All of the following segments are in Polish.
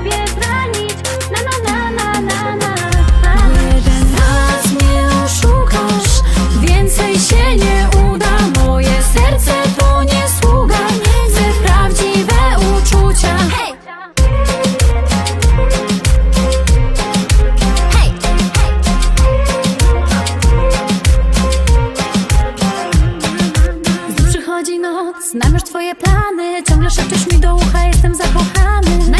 siebie zranić Na na na na na na, na. Jeden raz mnie oszukasz Więcej się nie uda. Moje serce to nie sługa. Chcę prawdziwe uczucia. Hej! Przychodzi noc, znam już twoje plany. Ciągle szepczesz mi do ucha, jestem zakochany.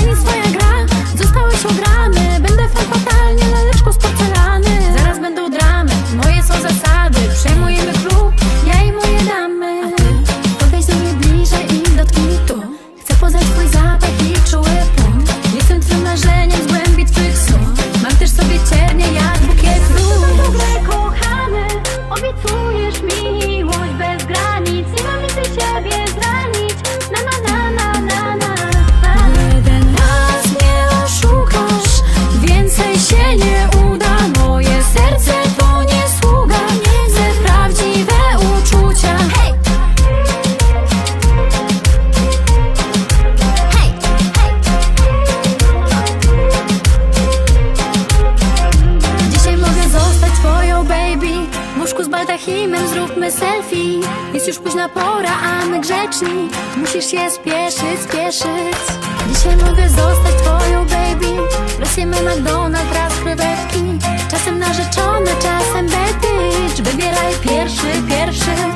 łóżku z baldachimem zróbmy selfie. Jest już późna pora, a my grzeczni. Musisz się spieszyć, spieszyć. Dzisiaj mogę zostać twoją baby. Wracimy McDonald's, raz krewetki. Czasem narzeczone, czasem betycz Wybieraj pierwszy, pierwszy.